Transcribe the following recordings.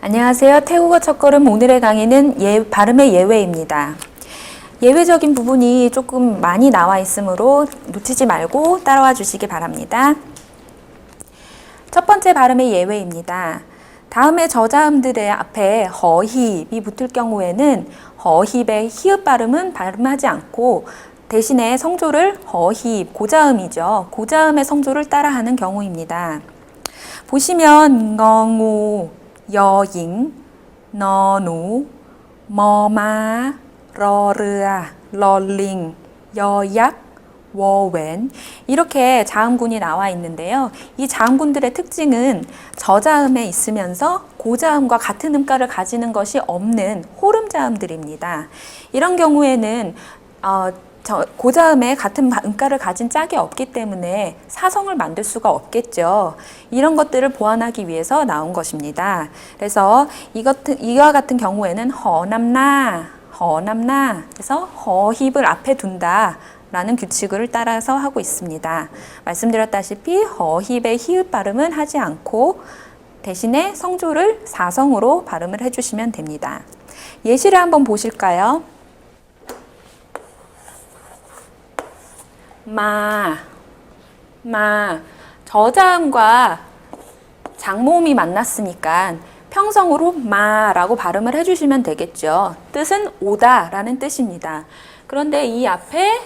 안녕하세요. 태국어 첫걸음 오늘의 강의는 예, 발음의 예외입니다. 예외적인 부분이 조금 많이 나와 있으므로 놓치지 말고 따라와 주시기 바랍니다. 첫 번째 발음의 예외입니다. 다음에 저자음들의 앞에 허힙이 붙을 경우에는 허힙의 히읗 발음은 발음하지 않고 대신에 성조를 허힙, 고자음이죠. 고자음의 성조를 따라하는 경우입니다. 보시면 여잉, 너누, 머마, 러르아, 럴링, 여약, 워웬 이렇게 자음군이 나와 있는데요. 이 자음군들의 특징은 저자음에 있으면서 고자음과 같은 음가를 가지는 것이 없는 호름 자음들입니다. 이런 경우에는 어, 저 고자음에 같은 바- 음가를 가진 짝이 없기 때문에 사성을 만들 수가 없겠죠. 이런 것들을 보완하기 위해서 나온 것입니다. 그래서 이것 이와 같은 경우에는 허남나 허남나 그래서 허힙을 앞에 둔다. 라는 규칙을 따라서 하고 있습니다. 말씀드렸다시피 허힙의 히읗 발음은 하지 않고 대신에 성조를 사성으로 발음을 해주시면 됩니다. 예시를 한번 보실까요? 마, 마. 저자음과 장모음이 만났으니까 평성으로 마라고 발음을 해주시면 되겠죠. 뜻은 오다라는 뜻입니다. 그런데 이 앞에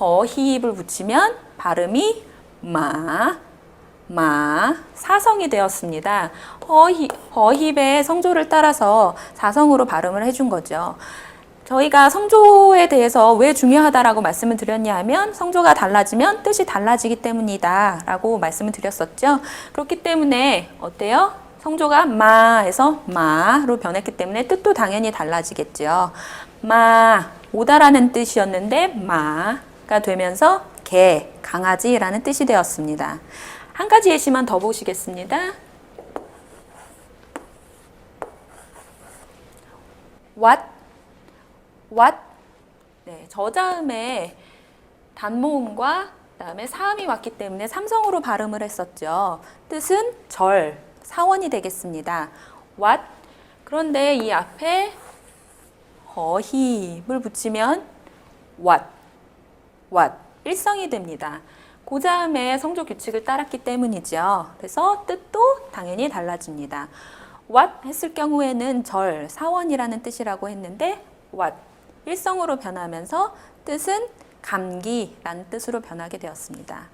허힙을 붙이면 발음이 마, 마, 사성이 되었습니다. 허힙, 허힙의 성조를 따라서 사성으로 발음을 해준 거죠. 저희가 성조에 대해서 왜 중요하다라고 말씀을 드렸냐 하면 성조가 달라지면 뜻이 달라지기 때문이다 라고 말씀을 드렸었죠. 그렇기 때문에 어때요? 성조가 마에서 마로 변했기 때문에 뜻도 당연히 달라지겠죠. 마, 오다라는 뜻이었는데 마가 되면서 개, 강아지라는 뜻이 되었습니다. 한 가지 예시만 더 보시겠습니다. what what 네, 저자음에 단모음과 그다음에 사음이 왔기 때문에 삼성으로 발음을 했었죠. 뜻은 절, 사원이 되겠습니다. what 그런데 이 앞에 허힙을 붙이면 what what 일성이 됩니다. 고자음의 성조 규칙을 따랐기 때문이죠. 그래서 뜻도 당연히 달라집니다. what 했을 경우에는 절, 사원이라는 뜻이라고 했는데 what 일성으로 변하면서 뜻은 감기라는 뜻으로 변하게 되었습니다.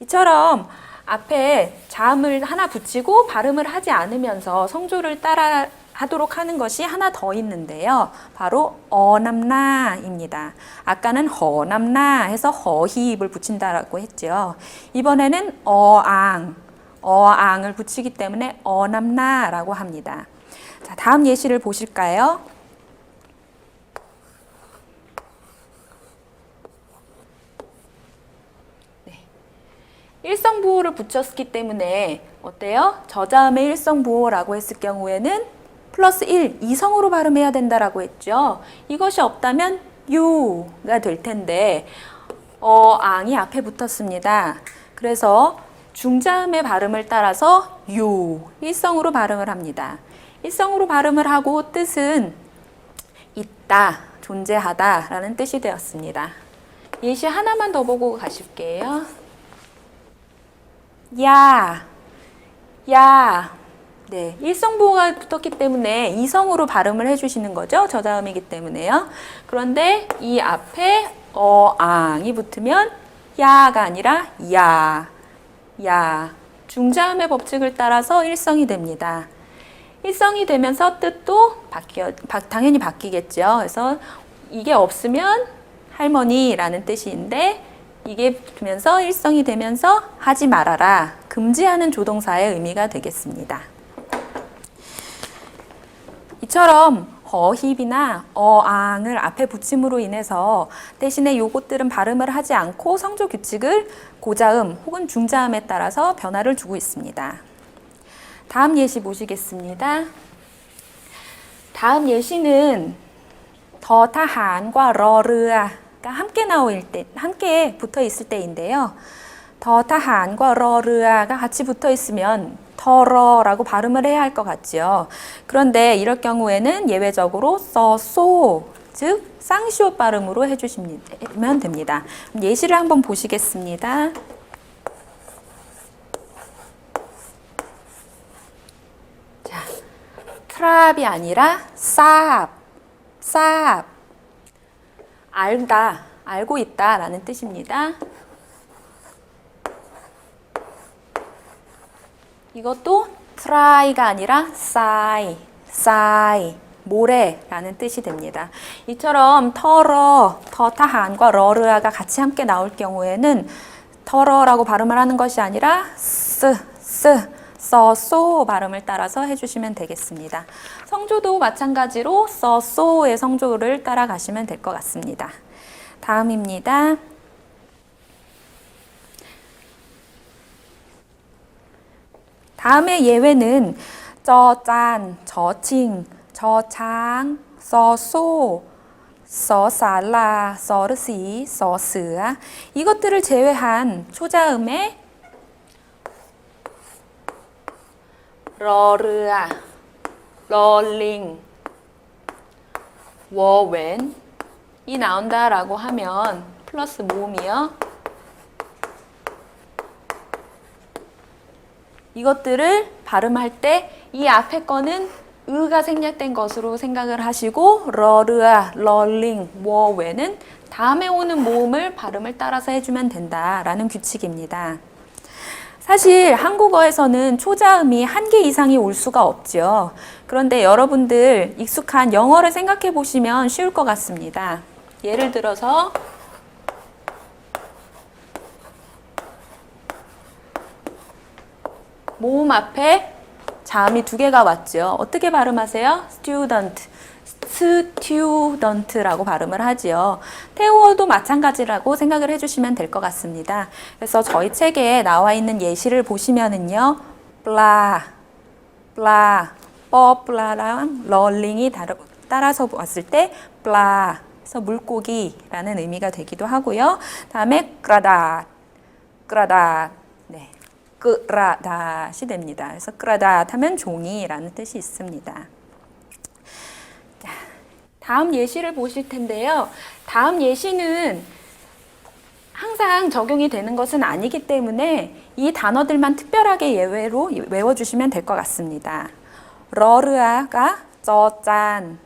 이처럼 앞에 자음을 하나 붙이고 발음을 하지 않으면서 성조를 따라 하도록 하는 것이 하나 더 있는데요. 바로 어남나입니다. 아까는 허남나 해서 허힙을 붙인다라고 했죠. 이번에는 어앙, 어앙을 붙이기 때문에 어남나라고 합니다. 자, 다음 예시를 보실까요? 일성 부호를 붙였기 때문에 어때요? 저자음의 일성 부호라고 했을 경우에는 플러스 1, 이성으로 발음해야 된다라고 했죠. 이것이 없다면 유가 될 텐데 어, 앙이 앞에 붙었습니다. 그래서 중자음의 발음을 따라서 유, 일성으로 발음을 합니다. 일성으로 발음을 하고 뜻은 있다, 존재하다 라는 뜻이 되었습니다. 예시 하나만 더 보고 가실게요. 야, 야. 네, 일성보호가 붙었기 때문에 이성으로 발음을 해주시는 거죠. 저자음이기 때문에요. 그런데 이 앞에 어 앙이 붙으면 야가 아니라 야, 야. 중자음의 법칙을 따라서 일성이 됩니다. 일성이 되면서 뜻도 바뀌어, 바- 당연히 바뀌겠죠. 그래서 이게 없으면 할머니라는 뜻인데 이게 붙으면서 일성이 되면서 하지 말아라. 금지하는 조동사의 의미가 되겠습니다. 이처럼 어힙이나 어앙을 앞에 붙임으로 인해서 대신에 요것들은 발음을 하지 않고 성조 규칙을 고자음 혹은 중자음에 따라서 변화를 주고 있습니다. 다음 예시 보시겠습니다. 다음 예시는 더 타한과 러르아 가 함께 나올 때, 함께 붙어 있을 때인데요. 더 타한과 러르아가 같이 붙어 있으면 터러라고 발음을 해야 할 것 같지요. 그런데 이럴 경우에는 예외적으로 써소 즉 쌍시옷 발음으로 해주시면 됩니다. 예시를 한번 보시겠습니다. 자, 트랍이 아니라 쌉, 쌉. 알다, 알고 있다 라는 뜻입니다. 이것도 try가 아니라 sigh, sigh, 모래라는 뜻이 됩니다. 이처럼 터러, 터타한과 러르아가 같이 함께 나올 경우에는 터러라고 발음을 하는 것이 아니라 스, 스, 써, 소 발음을 따라서 해주시면 되겠습니다. 성조도 마찬가지로 써, 소의 성조를 따라가시면 될 것 같습니다. 다음입니다. 다음의 예외는 저짠, 저칭, 저장, 서소, 서살라, 서르시, 서스아 이것들을 제외한 초자음의 러르아, 럴링, 워웬 이 나온다라고 하면 플러스 모음이요. 이것들을 발음할 때 이 앞에 거는 으가 생략된 것으로 생각을 하시고 러르아, 럴링, 워웨는 다음에 오는 모음을 발음을 따라서 해주면 된다라는 규칙입니다. 사실 한국어에서는 초자음이 한 개 이상이 올 수가 없죠. 그런데 여러분들 익숙한 영어를 생각해 보시면 쉬울 것 같습니다. 예를 들어서 모음 앞에 자음이 두 개가 왔죠. 어떻게 발음하세요? student, student라고 발음을 하지요. 태국어도 마찬가지라고 생각을 해주시면 될 것 같습니다. 그래서 저희 책에 나와 있는 예시를 보시면은요, blah, blah, 뻐블라랑 럴링이 따라서 왔을 때 blah, 그래서 물고기라는 의미가 되기도 하고요. 다음에 그라다, 그라다, 네. 끄라닷이 됩니다. 그래서 끄라닷 하면 종이라는 뜻이 있습니다. 자, 다음 예시를 보실 텐데요. 다음 예시는 항상 적용이 되는 것은 아니기 때문에 이 단어들만 특별하게 예외로 외워주시면 될 것 같습니다. 러르아가 저짠,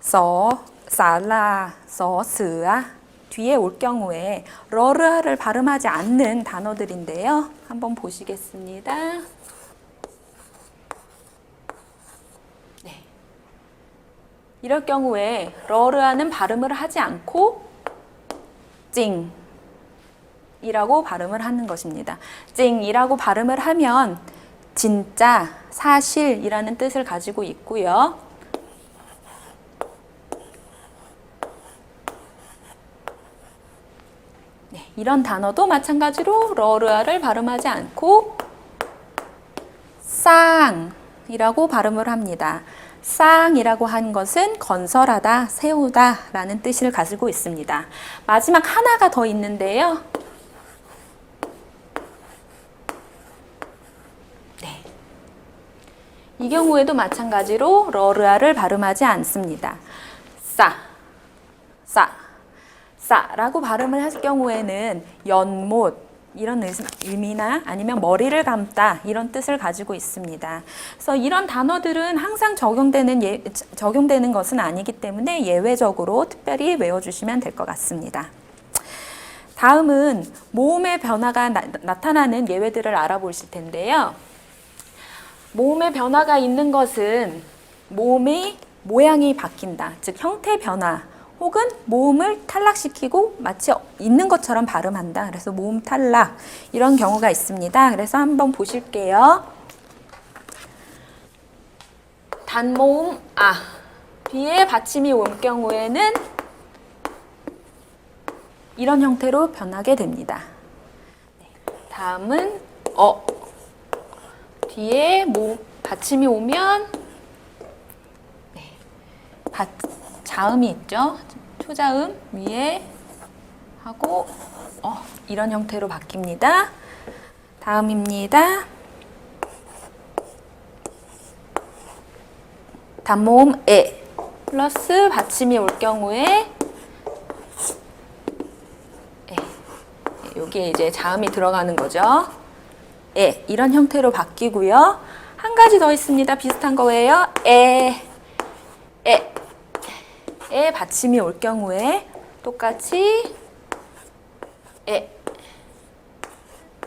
서, 살라, 서, 스아 뒤에 올 경우에 러르아를 발음하지 않는 단어들인데요. 한번 보시겠습니다. 이럴 경우에 러르아는 발음을 하지 않고 찡 이라고 발음을 하는 것입니다. 찡이라고 발음을 하면 진짜, 사실이라는 뜻을 가지고 있고요. 네, 이런 단어도 마찬가지로 러르아를 발음하지 않고 쌍이라고 발음을 합니다. 쌍이라고 한 것은 건설하다, 세우다 라는 뜻을 가지고 있습니다. 마지막 하나가 더 있는데요. 네. 이 경우에도 마찬가지로 러르아를 발음하지 않습니다. 싸, 싸. 싸라고 발음을 할 경우에는 연못 이런 의미나 아니면 머리를 감다 이런 뜻을 가지고 있습니다. 그래서 이런 단어들은 항상 적용되는 예, 적용되는 것은 아니기 때문에 예외적으로 특별히 외워주시면 될 것 같습니다. 다음은 모음의 변화가 나, 타나는 예외들을 알아보실 텐데요. 모음의 변화가 있는 것은 모음의 모양이 바뀐다, 즉 형태 변화. 혹은 모음을 탈락시키고 마치 있는 것처럼 발음한다. 그래서 모음 탈락 이런 경우가 있습니다. 그래서 한번 보실게요. 단모음 아 뒤에 받침이 올 경우에는 이런 형태로 변하게 됩니다. 네, 다음은 어 뒤에 모 받침이 오면 네, 받 자음이 있죠. 초자음 위에 하고 어, 이런 형태로 바뀝니다. 다음입니다. 단모음 에 플러스 받침이 올 경우에 에 여기에 이제 자음이 들어가는 거죠. 에 이런 형태로 바뀌고요. 한 가지 더 있습니다. 비슷한 거예요. 에 에 받침이 올 경우에 똑같이 에,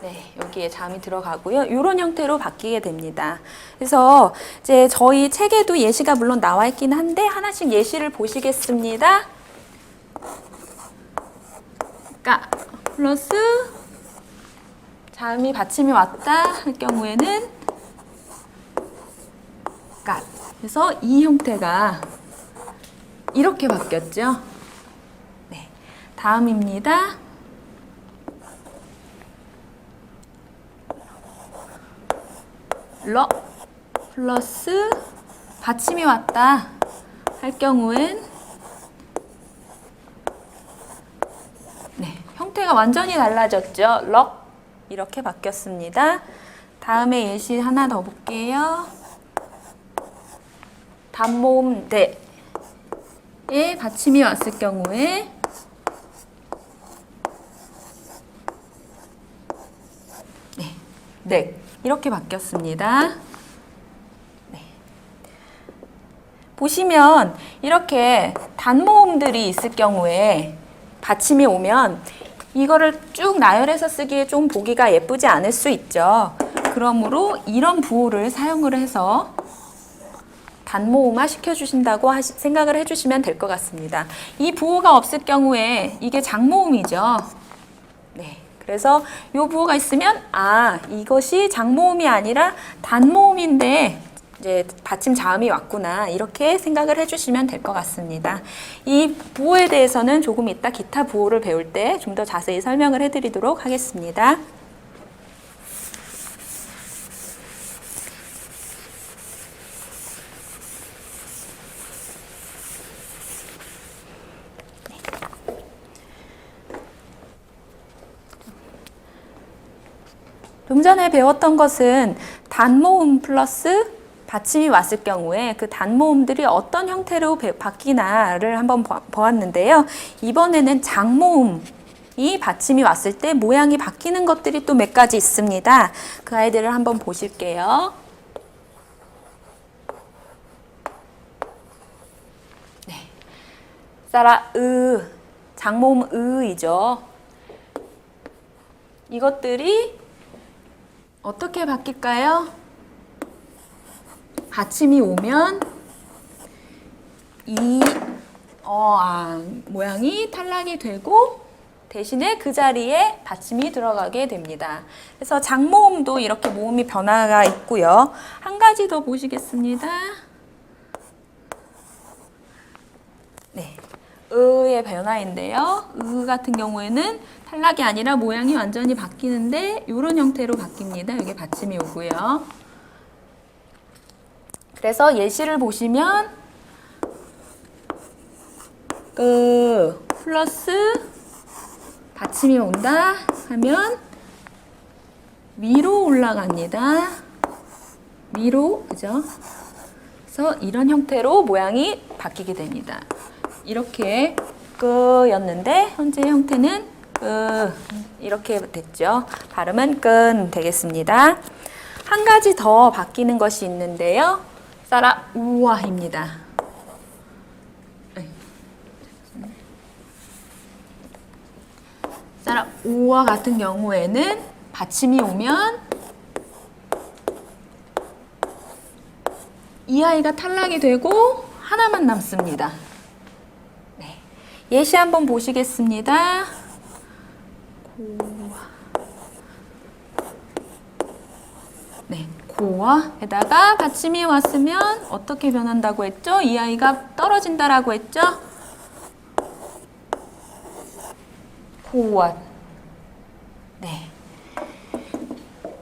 네, 여기에 잠이 들어가고요. 이런 형태로 바뀌게 됩니다. 그래서 이제 저희 책에도 예시가 물론 나와 있긴 한데 하나씩 예시를 보시겠습니다. 까 플러스 자음이 받침이 왔다 할 경우에는 까. 그래서 이 형태가 이렇게 바뀌었죠. 네, 다음입니다. 러 플러스 받침이 왔다 할 경우엔 네, 형태가 완전히 달라졌죠. 럭 이렇게 바뀌었습니다. 다음에 예시 하나 더 볼게요. 단모음 대 에 받침이 왔을 경우에 네, 네 이렇게 바뀌었습니다. 네. 보시면 이렇게 단모음들이 있을 경우에 받침이 오면 이거를 쭉 나열해서 쓰기에 좀 보기가 예쁘지 않을 수 있죠. 그러므로 이런 부호를 사용을 해서 단모음화 시켜주신다고 하시, 생각을 해주시면 될 것 같습니다. 이 부호가 없을 경우에 이게 장모음이죠. 네. 그래서 이 부호가 있으면 아 이것이 장모음이 아니라 단모음인데 이제 받침 자음이 왔구나 이렇게 생각을 해주시면 될 것 같습니다. 이 부호에 대해서는 조금 이따 기타 부호를 배울 때 좀 더 자세히 설명을 해드리도록 하겠습니다. 좀 전에 배웠던 것은 단모음 플러스 받침이 왔을 경우에 그 단모음들이 어떤 형태로 배- 바뀌나를 한번 보- 보았는데요. 이번에는 장모음이 받침이 왔을 때 모양이 바뀌는 것들이 또 몇 가지 있습니다. 그 아이들을 한번 보실게요. 네. 싸라 으 장모음 으이죠. 이것들이 어떻게 바뀔까요? 받침이 오면 이 어, 아, 모양이 탈락이 되고 대신에 그 자리에 받침이 들어가게 됩니다. 그래서 장모음도 이렇게 모음이 변화가 있고요. 한 가지 더 보시겠습니다. 네. 의의 변화인데요. 의 같은 경우에는 탈락이 아니라 모양이 완전히 바뀌는데 이런 형태로 바뀝니다. 여기 받침이 오고요. 그래서 예시를 보시면 그 플러스 받침이 온다 하면 위로 올라갑니다. 위로 그죠? 그래서 이런 형태로 모양이 바뀌게 됩니다. 이렇게 끄였는데 현재 형태는 끄 이렇게 됐죠. 발음은 끈 되겠습니다. 한 가지 더 바뀌는 것이 있는데요. 싸라 우와입니다. 싸라 우와 같은 경우에는 받침이 오면 이 아이가 탈락이 되고 하나만 남습니다. 네. 예시 한번 보시겠습니다. 고... 네, 고와에다가 받침이 왔으면 어떻게 변한다고 했죠? 이 아이가 떨어진다라고 했죠? 고와. 네.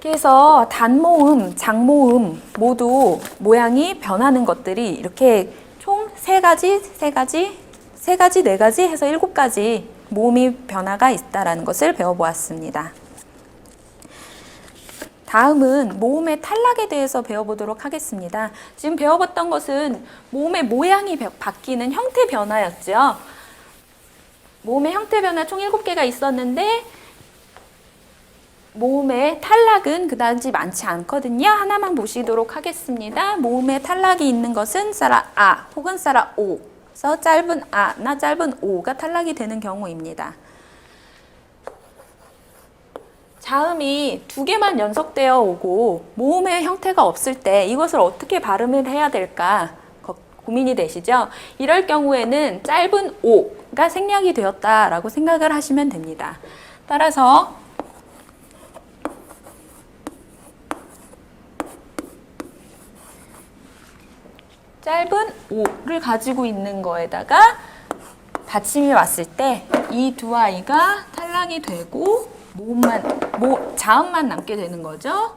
그래서 단모음, 장모음 모두 모양이 변하는 것들이 이렇게 총 세 가지, 세 가지, 세 가지, 네 가지 해서 일곱 가지 모음이 변화가 있다라는 것을 배워보았습니다. 다음은 모음의 탈락에 대해서 배워보도록 하겠습니다. 지금 배워봤던 것은 모음의 모양이 바- 바뀌는 형태 변화였죠. 모음의 형태 변화 총 7개가 있었는데 모음의 탈락은 그다지 많지 않거든요. 하나만 보시도록 하겠습니다. 모음의 탈락이 있는 것은 싸라 아 혹은 싸라 오. 그래서 짧은 아나 짧은 오가 탈락이 되는 경우입니다. 자음이 두 개만 연속되어 오고 모음의 형태가 없을 때 이것을 어떻게 발음을 해야 될까 거- 고민이 되시죠? 이럴 경우에는 짧은 오가 생략이 되었다라고 생각을 하시면 됩니다. 따라서 짧은 오를 가지고 있는 거에다가 받침이 왔을 때 이 두 아이가 탈락이 되고 모음만 모 자음만 남게 되는 거죠.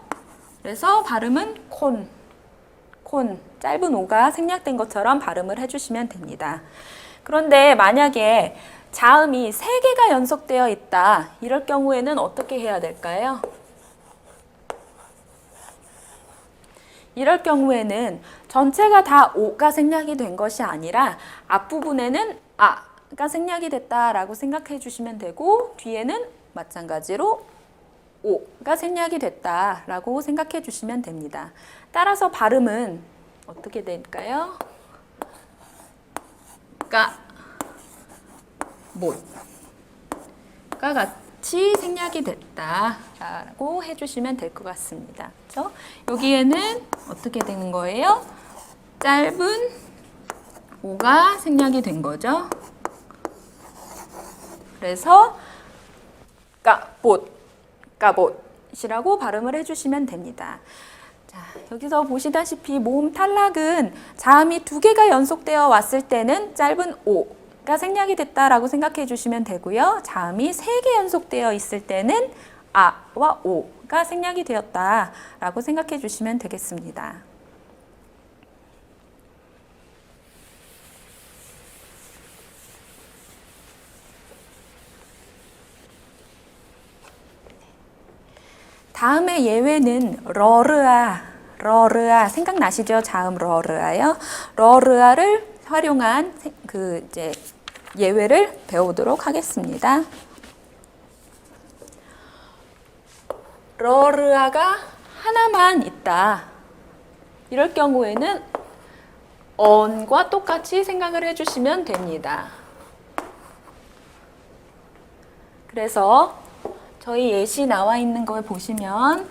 그래서 발음은 콘, 콘 짧은 오가 생략된 것처럼 발음을 해주시면 됩니다. 그런데 만약에 자음이 세 개가 연속되어 있다 이럴 경우에는 어떻게 해야 될까요? 이럴 경우에는 전체가 다 오가 생략이 된 것이 아니라 앞부분에는 아가 생략이 됐다라고 생각해 주시면 되고 뒤에는 마찬가지로 오가 생략이 됐다라고 생각해 주시면 됩니다. 따라서 발음은 어떻게 될까요? 까, 못, 가같 이 생략이 됐다라고 해주시면 될 것 같습니다. 그렇죠? 여기에는 어떻게 되는 거예요? 짧은 오가 생략이 된 거죠. 그래서 까봇, 까봇이라고 발음을 해주시면 됩니다. 자, 여기서 보시다시피 모음 탈락은 자음이 두 개가 연속되어 왔을 때는 짧은 오 가 생략이 됐다라고 생각해 주시면 되고요. 자음이 세개 연속되어 있을 때는 아와 오가 생략이 되었다라고 생각해 주시면 되겠습니다. 다음의 예외는 러르아, 러르아 생각나시죠? 자음 러르아요. 러르아를 활용한 세- 그 이제 예외를 배우도록 하겠습니다. 러르아가 하나만 있다. 이럴 경우에는 언과 똑같이 생각을 해주시면 됩니다. 그래서 저희 예시 나와 있는 걸 보시면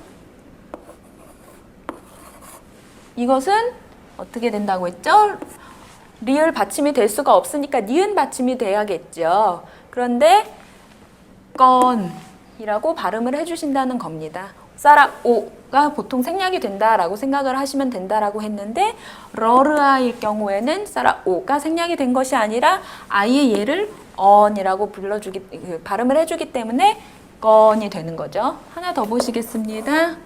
이것은 어떻게 된다고 했죠? 리을 받침이 될 수가 없으니까 니은 받침이 돼야겠죠. 그런데 건이라고 발음을 해주신다는 겁니다. 싸라 오가 보통 생략이 된다라고 생각을 하시면 된다라고 했는데 러르아일 경우에는 싸라 오가 생략이 된 것이 아니라 아이의 얘를 언이라고 불러주기 그 발음을 해주기 때문에 건이 되는 거죠. 하나 더 보시겠습니다.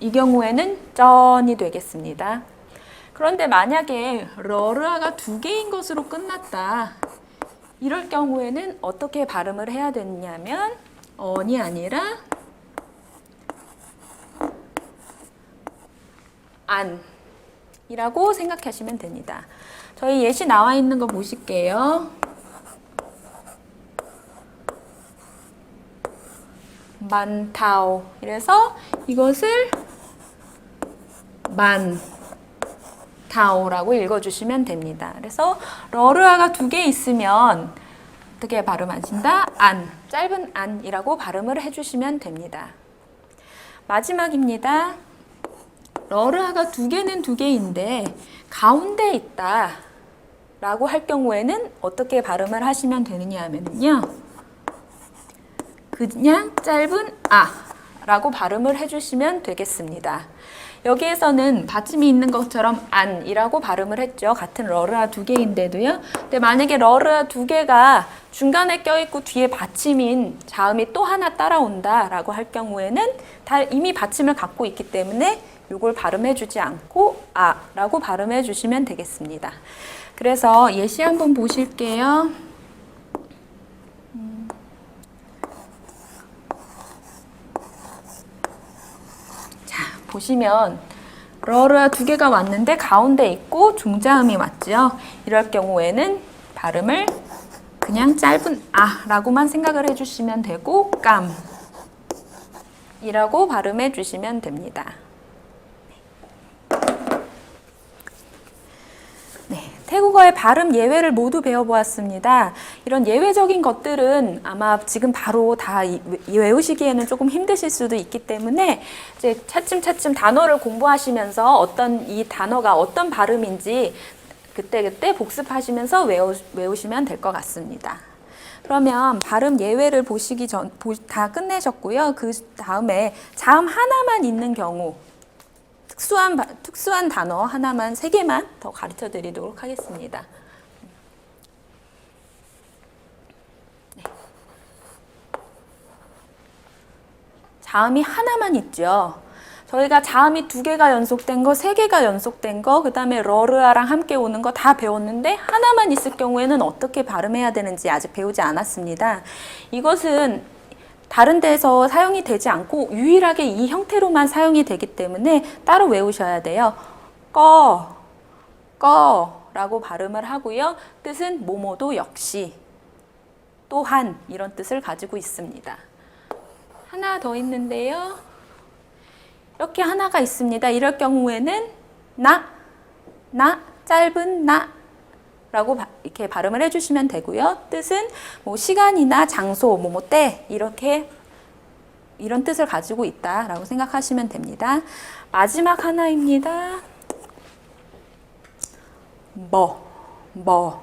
이 경우에는 쩐이 되겠습니다. 그런데 만약에 러르아가 두 개인 것으로 끝났다. 이럴 경우에는 어떻게 발음을 해야 되냐면 언이 아니라 안이라고 생각하시면 됩니다. 저희 예시 나와 있는 거 보실게요. 만타오. 이래서 이것을 만 타오라고 읽어주시면 됩니다. 그래서 러르아가 두 개 있으면 어떻게 발음하신다? 안. 짧은 안이라고 발음을 해주시면 됩니다. 마지막입니다. 러르아가 두 개는 두 개인데 가운데 있다 라고 할 경우에는 어떻게 발음을 하시면 되느냐 하면요. 그냥 짧은 아 라고 발음을 해주시면 되겠습니다. 여기에서는 받침이 있는 것처럼 안이라고 발음을 했죠. 같은 러르아 두 개인데도요. 근데 만약에 러르아 두 개가 중간에 껴있고 뒤에 받침인 자음이 또 하나 따라온다라고 할 경우에는 다 이미 받침을 갖고 있기 때문에 이걸 발음해 주지 않고 아라고 발음해 주시면 되겠습니다. 그래서 예시 한번 보실게요. 보시면 러르아 두 개가 왔는데 가운데 있고 중자음이 왔죠. 이럴 경우에는 발음을 그냥 짧은 아 라고만 생각을 해주시면 되고 깜 이라고 발음해 주시면 됩니다. 네, 태국어의 발음 예외를 모두 배워보았습니다. 이런 예외적인 것들은 아마 지금 바로 다 이- 외우시기에는 조금 힘드실 수도 있기 때문에 이제 차츰차츰 단어를 공부하시면서 어떤 이 단어가 어떤 발음인지 그때그때 복습하시면서 외우, 외우시면 될 것 같습니다. 그러면 발음 예외를 보시기 전, 보, 다 끝내셨고요. 그 다음에 자음 하나만 있는 경우 특수한 바- 특수한 단어 하나만 세 개만 더 가르쳐 드리도록 하겠습니다. 네. 자음이 하나만 있죠. 저희가 자음이 두 개가 연속된 거, 세 개가 연속된 거, 그 다음에 러르아랑 함께 오는 거 다 배웠는데 하나만 있을 경우에는 어떻게 발음해야 되는지 아직 배우지 않았습니다. 이것은 다른 데서 사용이 되지 않고 유일하게 이 형태로만 사용이 되기 때문에 따로 외우셔야 돼요. 꺼, 꺼 라고 발음을 하고요. 뜻은 뭐뭐도 역시, 또한 이런 뜻을 가지고 있습니다. 하나 더 있는데요. 이렇게 하나가 있습니다. 이럴 경우에는 나, 나, 짧은 나 라고 바- 이렇게 발음을 해주시면 되고요. 뜻은 뭐 시간이나 장소, 뭐 뭐 때 이렇게 이런 뜻을 가지고 있다라고 생각하시면 됩니다. 마지막 하나입니다. 뭐, 뭐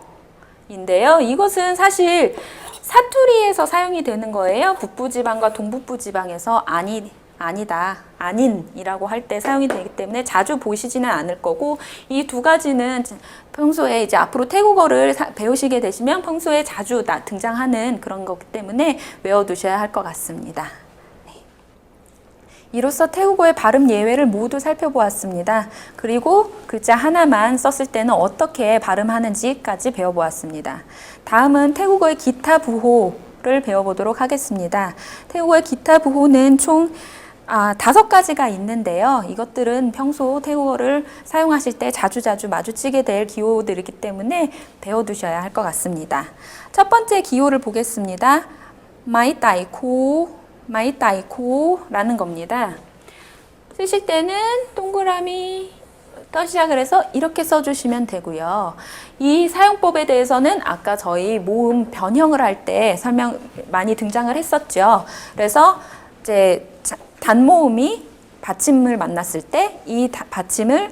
인데요. 이것은 사실 사투리에서 사용이 되는 거예요. 북부지방과 동북부지방에서 아니, 아니다, 아닌이라고 할 때 사용이 되기 때문에 자주 보시지는 않을 거고 이 두 가지는 평소에 이제 앞으로 태국어를 사- 배우시게 되시면 평소에 자주 나- 등장하는 그런 거기 때문에 외워두셔야 할 것 같습니다. 이로써 태국어의 발음 예외를 모두 살펴보았습니다. 그리고 글자 하나만 썼을 때는 어떻게 발음하는지까지 배워보았습니다. 다음은 태국어의 기타 부호를 배워보도록 하겠습니다. 태국어의 기타 부호는 총 아, 다섯 가지가 있는데요. 이것들은 평소 태국어를 사용하실 때 자주자주 마주치게 될 기호들이기 때문에 배워두셔야 할 것 같습니다. 첫 번째 기호를 보겠습니다. 마이 따이코, 마이 따이코라는 겁니다. 쓰실 때는 동그라미 떠 시작을 해서 이렇게 써주시면 되고요. 이 사용법에 대해서는 아까 저희 모음 변형을 할 때 설명 많이 등장을 했었죠. 그래서 이제 자- 단모음이 받침을 만났을 때 이 받침을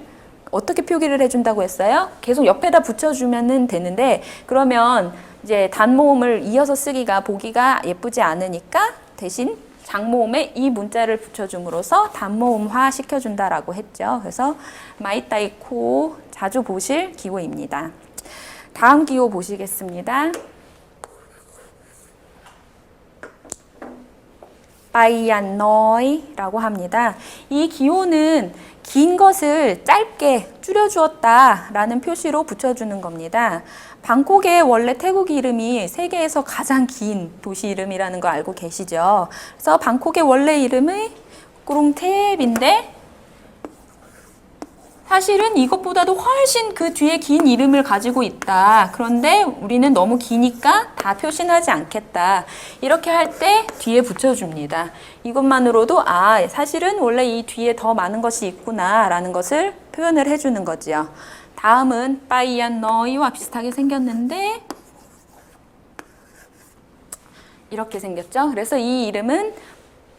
어떻게 표기를 해준다고 했어요? 계속 옆에다 붙여주면 되는데 그러면 이제 단모음을 이어서 쓰기가 보기가 예쁘지 않으니까 대신 장모음에 이 문자를 붙여줌으로써 단모음화 시켜준다라고 했죠. 그래서 마이따이코 자주 보실 기호입니다. 다음 기호 보시겠습니다. 바이안노이라고 합니다. 이 기호는 긴 것을 짧게 줄여주었다라는 표시로 붙여주는 겁니다. 방콕의 원래 태국 이름이 세계에서 가장 긴 도시 이름이라는 거 알고 계시죠? 그래서 방콕의 원래 이름이 꾸룽탭인데 사실은 이것보다도 훨씬 그 뒤에 긴 이름을 가지고 있다. 그런데 우리는 너무 기니까 다 표시하지 않겠다. 이렇게 할 때 뒤에 붙여줍니다. 이것만으로도 아, 사실은 원래 이 뒤에 더 많은 것이 있구나 라는 것을 표현을 해주는 거지요. 다음은 빠이안 너이와 비슷하게 생겼는데 이렇게 생겼죠. 그래서 이 이름은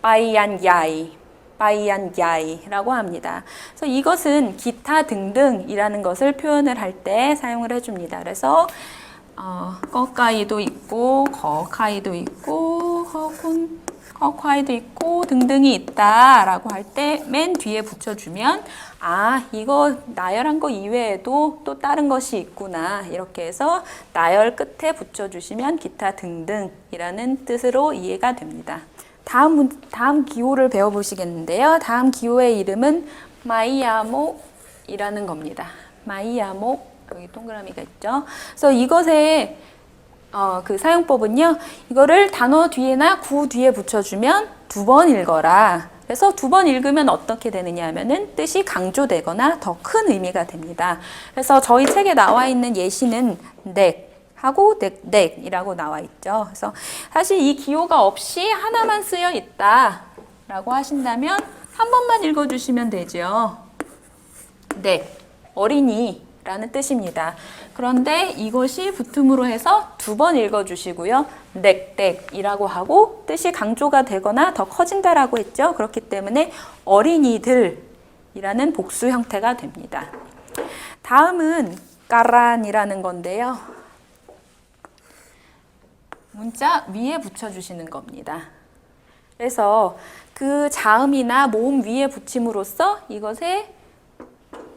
빠이안 야이, 빠이안 야이라고 합니다. 그래서 이것은 기타 등등이라는 것을 표현을 할 때 사용을 해줍니다. 그래서 어, 꺼까이도 있고 거카이도 있고 허군 커콰이도 있고 등등이 있다라고 할 때 맨 뒤에 붙여주면 아 이거 나열한 거 이외에도 또 다른 것이 있구나 이렇게 해서 나열 끝에 붙여주시면 기타 등등이라는 뜻으로 이해가 됩니다. 다음 문- 다음 기호를 배워보시겠는데요. 다음 기호의 이름은 마이야목이라는 겁니다. 마이야목 여기 동그라미가 있죠. 그래서 이것의 어, 그 사용법은요. 이거를 단어 뒤에나 구 뒤에 붙여주면 두 번 읽어라. 그래서 두 번 읽으면 어떻게 되느냐 하면은 뜻이 강조되거나 더 큰 의미가 됩니다. 그래서 저희 책에 나와 있는 예시는 넥 하고 넥, 넥이라고 나와 있죠. 그래서 사실 이 기호가 없이 하나만 쓰여 있다라고 하신다면 한 번만 읽어주시면 되죠. 넥, 어린이라는 뜻입니다. 그런데 이것이 붙음으로 해서 두 번 읽어주시고요. 넥넥이라고 하고 뜻이 강조가 되거나 더 커진다라고 했죠. 그렇기 때문에 어린이들이라는 복수 형태가 됩니다. 다음은 까란이라는 건데요. 문자 위에 붙여주시는 겁니다. 그래서 그 자음이나 모음 위에 붙임으로써 이것에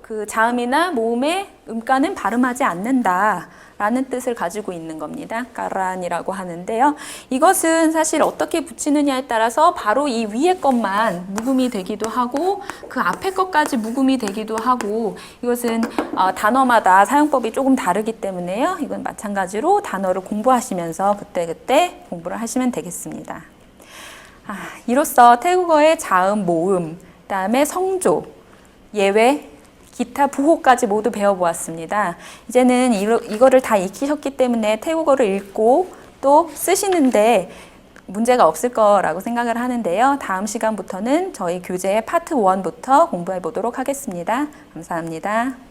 그 자음이나 모음의 음가는 발음하지 않는다 라는 뜻을 가지고 있는 겁니다. 까란이라고 하는데요. 이것은 사실 어떻게 붙이느냐에 따라서 바로 이 위에 것만 묵음이 되기도 하고 그 앞에 것까지 묵음이 되기도 하고 이것은 어, 단어마다 사용법이 조금 다르기 때문에요. 이건 마찬가지로 단어를 공부하시면서 그때그때 공부를 하시면 되겠습니다. 아, 이로써 태국어의 자음, 모음, 그 다음에 성조, 예외, 기타 부호까지 모두 배워보았습니다. 이제는 이거를 다 익히셨기 때문에 태국어를 읽고 또 쓰시는데 문제가 없을 거라고 생각을 하는데요. 다음 시간부터는 저희 교재의 파트 1부터 공부해 보도록 하겠습니다. 감사합니다.